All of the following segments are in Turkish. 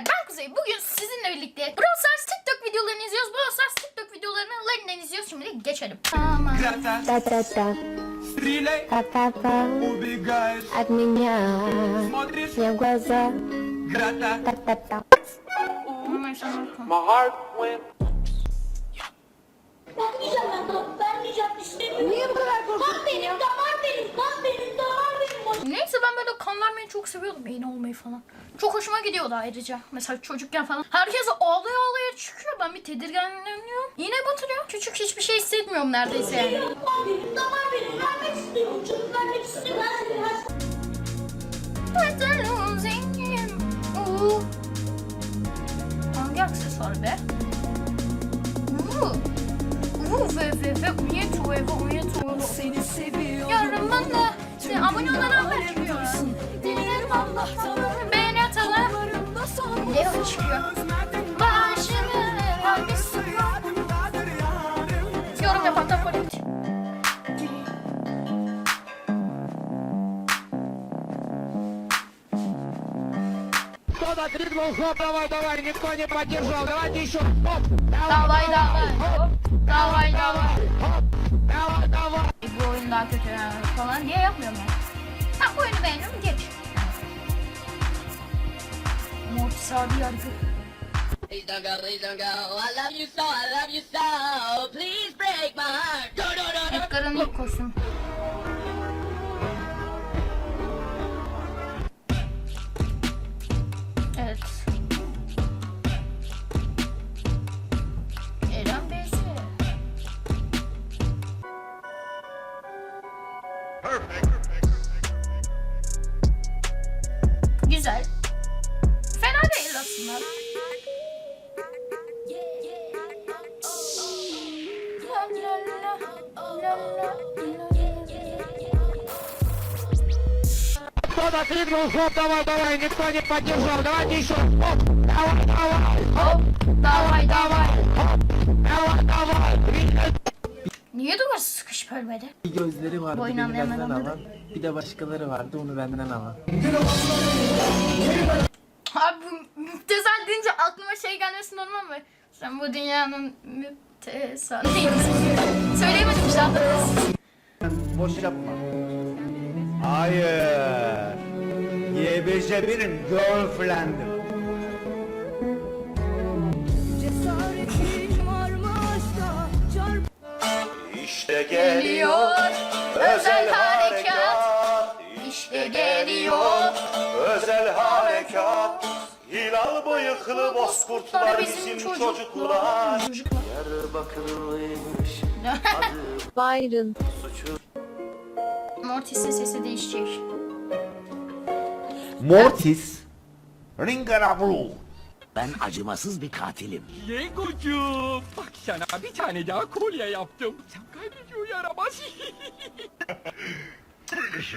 ben Kuzey. Bugün sizinle birlikte Brawl Stars TikTok videolarını izliyoruz. Brawl Stars TikTok videolarını line'den izliyoruz. Şimdi geçelim. Tamam. Grata, Ta ta ta, Strile, pa pa pa, Ubigaj, adminia, Смотришь, я глаза, Grata, та та та. My heart went Vermeyeceğim ben tamam vermeyeceğim istemiyorum. Niye bu kadar korkuyorsun Kan benim damar benim kan benim damar benim. Neyse ben böyle kan vermeyi çok seviyordum. İğne olmayı falan. Çok hoşuma gidiyordu ayrıca. Mesela çocukken falan. Herkes ağlaya ağlaya çıkıyor. Ben bir tedirginleniyorum. İğne batırıyor. Küçük hiçbir şey hissetmiyorum neredeyse yani. Game. Ooh. Hangi aksesuar be? Uuu ve ve ve uyetu ve ve uyetu. Seni seviyorum. Yarın bana. Abone olana Leo çıkıyor. Başımı bir sıkıyor. Yorum yapan da polit. Кто-то крикнул, хоп, давай, давай, никто не поддержал, давайте еще, хоп, Davay davay. Hop. Davay davay. давай, давай. bu oyun daha kötü yani falan diye yapmıyorum ben. Ha bu oyunu beğeniyorum geç. Mortis abi yargı. Please don't go, please don't go. I love you so, I love you so. Please break my heart. Go, no, no, no. Edgar'ın ilk kostüm. Evet. Eren Beysi. Güzel. Кто-то крикнул, хоп, давай, давай, никто не поддержал, давайте еще, хоп, давай, давай, Hop, davay davay. давай, давай. Niye duvar sıkışıp ölmedi? Bir gözleri vardı Bu oyunu beni anlayan benden anladı. alan. Bir de başkaları vardı onu benden alan. Abi bu müptezel deyince aklıma şey gelmesi normal mi? Sen bu dünyanın müptezel... Neydi? Söyleyemedim işte anladınız. Boş yapma. Hayır. YBJ benim girlfriend'im. İşte Geliyor özel harekat. İşte geliyor. özel harekat. Hilal bıyıklı bozkurtlar bizim çocuklar. Çocuklar. Byron. Mortis'in sesi değişecek. Mortis. Ringarabru. Ben acımasız bir katilim. Yegocuğum, bak sana bir tane daha kolye yaptım. Sen kaybediyor yaramaz.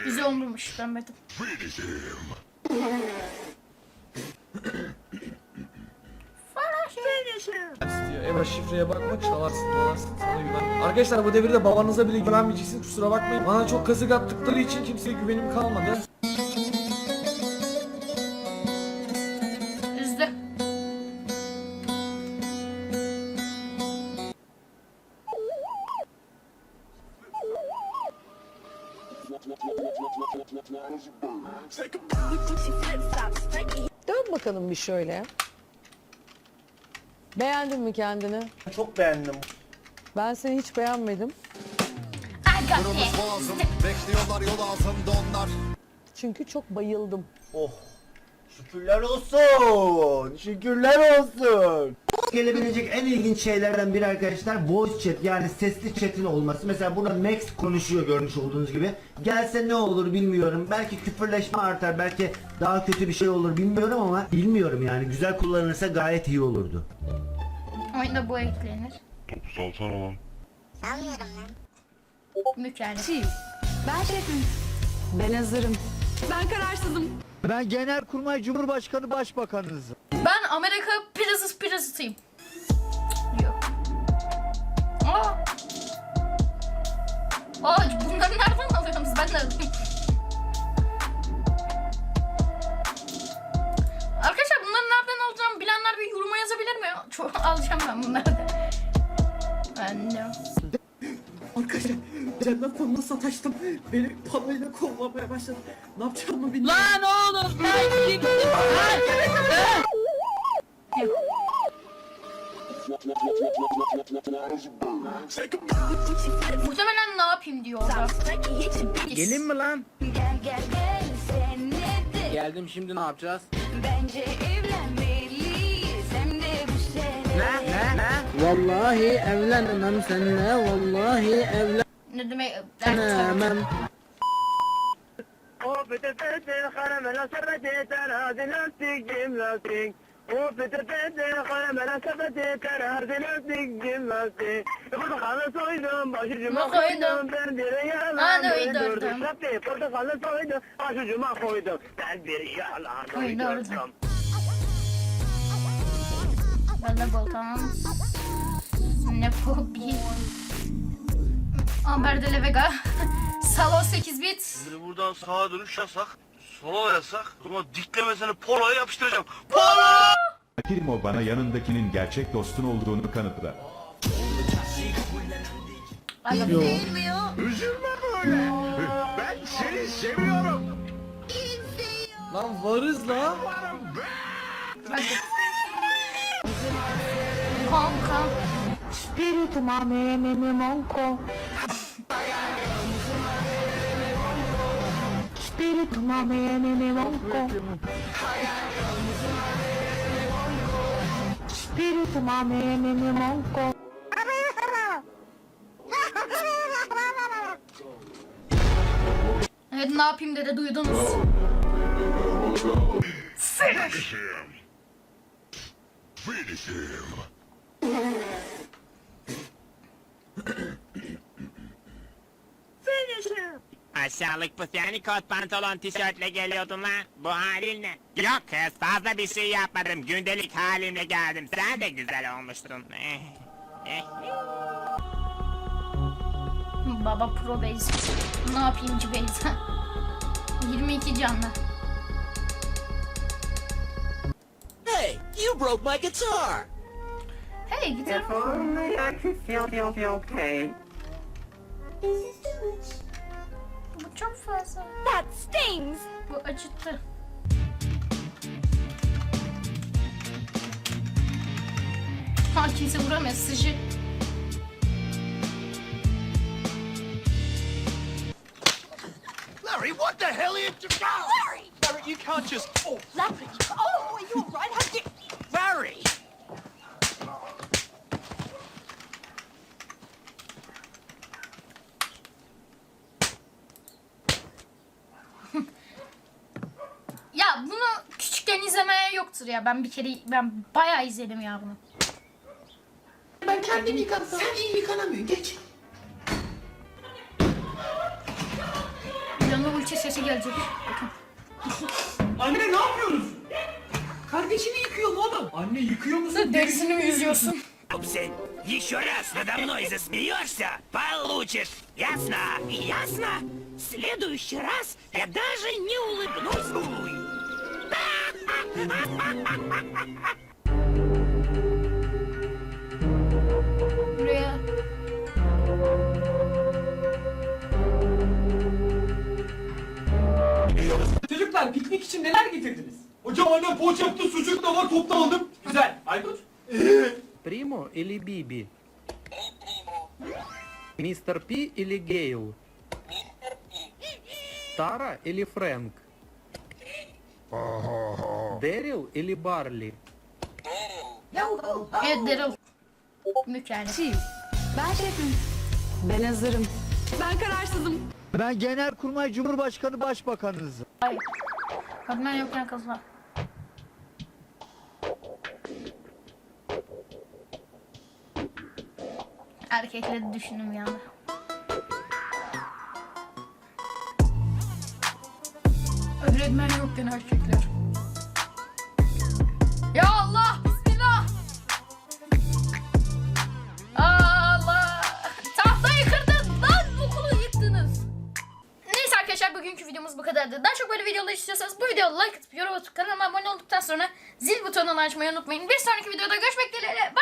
Güzel olmamış beğenmedim. Emre şifreye bakma çalarsın dalarsın sana güven. Arkadaşlar bu devirde babanıza bile güvenmeyeceksin kusura bakmayın. Bana çok kazık attıkları için kimseye güvenim kalmadı. Üzdü. Dön bakalım bir şöyle. Beğendin mi kendini? Çok beğendim. Ben seni hiç beğenmedim. I got this. Çünkü çok bayıldım. Oh. Şükürler olsun. Şükürler olsun. Gelebilecek en ilginç şeylerden biri arkadaşlar voice chat yani sesli chat'in olması. Mesela burada Max konuşuyor görmüş olduğunuz gibi. Gelse ne olur bilmiyorum. Belki küfürleşme artar, belki daha kötü bir şey olur bilmiyorum ama bilmiyorum yani. Güzel kullanılırsa gayet iyi olurdu. Oyunda bu eklenir. Mükemmel. Ben hazırım. Ben Genelkurmay Cumhurbaşkanı Başbakanınızım. Ben Amerika Pirazıs Pirazısıyım. Yok. Aa. Aa bunları nereden alıyorsunuz? Ben de alayım. Arkadaşlar bunları nereden alacağım sen bunları. Annem. Arkadaşlar cennet fonuna sataştım. Beni panoyla kovlamaya başladı. Ne yapacağımı bilmiyorum. Lan oğlum sen kimsin? Muhtemelen ne yapayım diyor orada. Gelin mi lan? Gel gel gel sen nedir? Geldim şimdi ne yapacağız? Bence evlenmeliyiz hem de bu sene. Vallahi evlenemem seninle. Vallahi evlenemem. Ne demek? Evet, O pıtı pıtı karamela sepeti terazi lastik cim lastik. Pıtı karamela sepeti terazi lastik cim lastik. Portakalı soydum başucuma koydum ben bir yalan uydurdum. Sapı portakalı soydum başucuma koydum ben bir yalan Uydurdum. uydurdum. Ben de Volkan. Ne fobi. Amber de Vega. Salon 8 bit. Buradan sağa dönüş yasak. Sola yasak. Ama diklemesini poloya yapıştıracağım. Primo bana yanındakinin gerçek dostun olduğunu kanıtla. Aga Lan varız la. Kanka. Spiritu mame me me monko. Me me monko. Spiritu mame me me monko. Evet ne yapayım dedi duydunuz. Aşağılık bu seni kot pantolon tişörtle geliyordun lan. Bu halin ne? Yok kız fazla bir şey yapmadım. Gündelik halimle geldim. Sen de güzel olmuştun. Eh. Eh. Baba Pro Base. Ne yapayım ki Base? 22 canlı. Hey, you broke my guitar. Hey gidelim. Bu çok fazla. That stings. Bu acıttı. Ha kimse vuramıyor sıcı. Larry, what the hell are you doing? Larry! Larry, you can't just... Oh, Larry. Oh, are you alright? How did Larry! Ya bunu küçükken izlemeye yoktur ya. Ben bir kere ben bayağı izledim ya bunu. Ben kendim yıkadım. Sen iyi yıkanamıyorsun. Geç. Yanına ulti sesi gelecek. Bakın. Anne ne yapıyoruz? Kardeşini yıkıyorum oğlum. Anne yıkıyor musun? Derisini mi yüzüyorsun? Упсы, еще раз надо мной засмеешься, получишь. Ясно? Ясно? В следующий раз я даже не улыбнусь. Çocuklar piknik için neler getirdiniz? Hocam annem poğaça yaptı, sucuk da var, topta aldım. Güzel. Aykut? Primo или Биби? Мистер Пи или Гейл? Тара или Фрэнк? Дэрил или Барли? Evet Daryl. Mükemmel. Ben şefim. Ben hazırım. Ben kararsızım. Ben Genelkurmay Cumhurbaşkanı Başbakanınızım. Hayır. Kadınlar yokken kızlar. Erkekleri düşündüm yani. Öğretmen yokken erkekler. Ya Allah! Bismillah! Allah! Tahtayı kırdın! Lan okulu yıktınız! Neyse arkadaşlar bugünkü videomuz bu kadardı. Daha çok böyle videolar istiyorsanız bu videoya like atıp yorum atıp kanalıma abone olduktan sonra zil butonunu açmayı unutmayın. Bir sonraki videoda görüşmek dileğiyle.